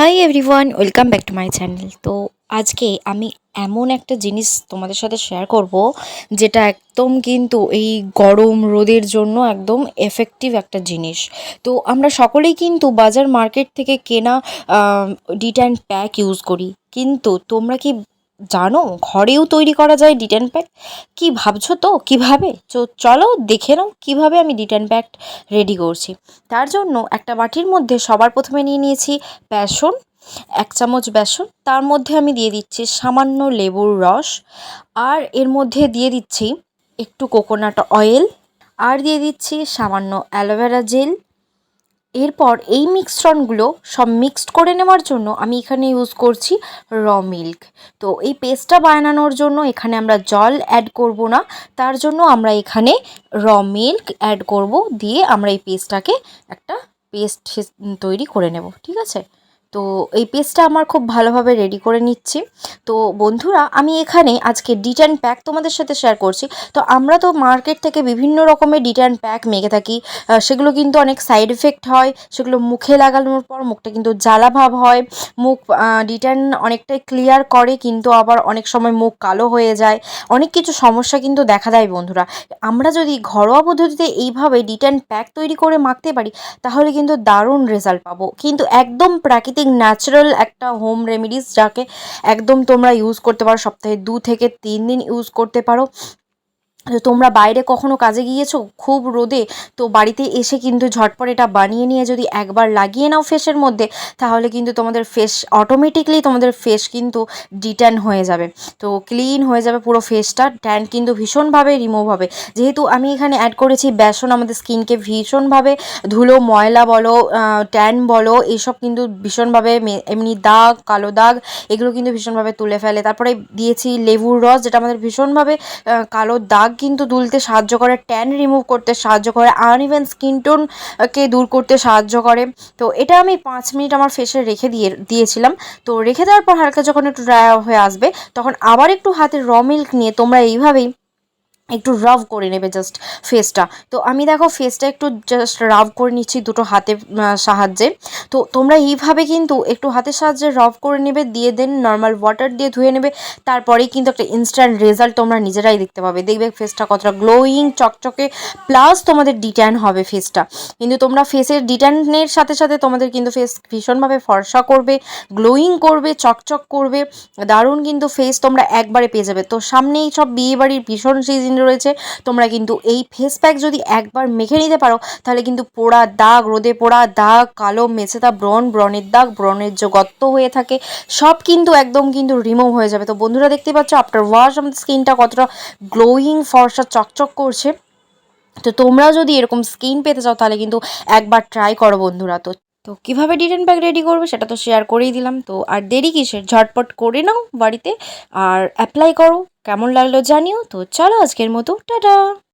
Hi everyone welcome back to my channel তো আজকে আমি এমন একটা জিনিস তোমাদের সাথে শেয়ার করব, যেটা একদম কিন্তু এই গরম রোদের জন্য একদম এফেক্টিভ একটা জিনিস। তো আমরা সকলেই কিন্তু বাজার মার্কেট থেকে কেনা ডিট অ্যান্ড প্যাক ইউজ করি। কিন্তু তোমরা কি জানো, ঘরেও তৈরি করা যায় ডিটেন প্যাক কি ভাবছ তো? কীভাবে? চলো দেখে নাও কীভাবে আমি ডিটেন প্যাক রেডি করছি। তার জন্য একটা বাটির মধ্যে সবার প্রথমে নিয়ে নিয়েছি বেসন, এক চামচ বেসন। তার মধ্যে আমি দিয়ে দিচ্ছি সামান্য লেবুর রস। আর এর মধ্যে দিয়ে দিচ্ছি একটু কোকোনাট অয়েল আর দিয়ে দিচ্ছি সামান্য অ্যালোভেরা জেল এরপর এই মিক্সট্রনগুলো সব মিক্সড করে নেওয়ার জন্য আমি এখানে ইউজ করছি র মিল্ক তো এই পেস্টটা বানানোর জন্য এখানে আমরা জল অ্যাড করব না, তার জন্য আমরা এখানে র মিল্ক অ্যাড করব, দিয়ে আমরা এই পেস্টটাকে একটা পেস্ট তৈরি করে নেব, ঠিক আছে? তো এই পেস্টটা আমার খুব ভালোভাবে রেডি করে নিচ্ছি। তো বন্ধুরা, আমি এখানে আজকে ডিট অ্যান্ড প্যাক তোমাদের সাথে শেয়ার করছি। তো আমরা তো মার্কেট থেকে বিভিন্ন রকমের ডিট অ্যান্ড প্যাক মেখে থাকি। সেগুলো কিন্তু অনেক সাইড এফেক্ট হয়। সেগুলো মুখে লাগানোর পর মুখটা কিন্তু জ্বালা ভাব হয়। মুখ ডিটার্ন অনেকটাই ক্লিয়ার করে, কিন্তু আবার অনেক সময় মুখ কালো হয়ে যায়। অনেক কিছু সমস্যা কিন্তু দেখা দেয় বন্ধুরা। আমরা যদি ঘরোয়া পদ্ধতিতে এইভাবে ডিটান প্যাক তৈরি করে মাখতে পারি, তাহলে কিন্তু দারুণ রেজাল্ট পাবো। কিন্তু একদম প্রাকৃতিক ন্যাচারাল একটা হোম রেমিডিস যাকে একদম তোমরা ইউজ করতে পারো সপ্তাহে দু থেকে তিন দিন ইউজ করতে পারো। তোমরা বাইরে কখনো কাজে গিয়েছো? খুব রোদে। তো বাড়িতে এসে কিন্তু ঝটপট এটা বানিয়ে নিয়ে যদি একবার লাগিয়ে নাও ফেসের মধ্যে, তাহলে কিন্তু তোমাদের ফেস অটোমেটিকলি তোমাদের ফেস কিন্তু ডিট্যান হয়ে যাবে। তো ক্লিন হয়ে যাবে পুরো ফেসটা ট্যান কিন্তু ভীষণভাবে রিমুভ হবে। যেহেতু আমি এখানে অ্যাড করেছি বেসন, আমাদের স্কিনকে ভীষণভাবে ধুলো, ময়লা বলো ট্যান বলো এইসব কিন্তু ভীষণভাবে এমনি দাগ, কালো দাগ, এগুলো কিন্তু ভীষণভাবে তুলে ফেলে। তারপরে দিয়েছি লেবুর রস, যেটা আমাদের ভীষণভাবে কালো দাগ দাগ কিন্তু তুলতে সাহায্য করে ট্যান রিমুভ করতে সাহায্য করে আনইভেন স্কিন টোনকে দূর করতে সাহায্য করে। তো এটা আমি পাঁচ মিনিট আমার ফেসে রেখে দিয়ে, দিয়েছিলাম। তো রেখে দেওয়ার পর হালকা যখন একটু ড্রাই হয়ে আসবে, তখন আবার একটু হাতে র মিল্ক নিয়ে তোমরা এইভাবেই একটু রাভ করে নেবে জাস্ট ফেসটা তো আমি দেখো ফেসটা একটু জাস্ট রাভ করে নিচ্ছি দুটো হাতে সাহায্যে। তো তোমরা এইভাবে কিন্তু একটু হাতের সাহায্যে রাভ করে নেবে, দিয়ে দেন নর্মাল ওয়াটার দিয়ে ধুয়ে নেবে। তারপরেই কিন্তু একটা ইনস্ট্যান্ট রেজাল্ট তোমরা নিজেরাই দেখতে পাবে। দেখবে ফেসটা কতটা গ্লোয়িং চকচকে প্লাস তোমাদের ডিট্যান হবে ফেসটা কিন্তু তোমরা ফেসের ডিট্যানের সাথে সাথে তোমাদের কিন্তু ফেস ভীষণভাবে ফর্সা করবে গ্লোয়িং করবে, চকচক করবে। দারুণ কিন্তু ফেস তোমরা একবারে পেয়ে যাবে। তো সামনেই সব বিয়েবাড়ির ভীষণ সিজন রয়েছে। তোমরা কিন্তু এই ফেস প্যাক যদি একবার মেখে নিতে পারো, তাহলে কিন্তু পোড়া দাগ, রোদে পোড়া দাগ, কালো মেছেতা ব্রণ, ব্রণের দাগ, ব্রণের যে গত্ত হয়ে থাকে, সব কিন্তু একদম কিন্তু রিমুভ হয়ে যাবে। তো বন্ধুরা দেখতে পাচ্ছ আফটার ওয়াশ আমাদের স্কিনটা কতটা গ্লোয়িং ফর্সা, চকচক করছে। তো তোমরা যদি এরকম স্কিন পেতে চাও, তাহলে কিন্তু একবার ট্রাই করো বন্ধুরা। তো তো কীভাবে ডিটেন ব্যাগ রেডি করবে সেটা তো শেয়ার করেই দিলাম। তো আর দেরি কিসের? ঝটপট করে নাও বাড়িতে আর অ্যাপ্লাই করো। কেমন লাগল জানিও। তো চলো আজকের মতো, টাটা!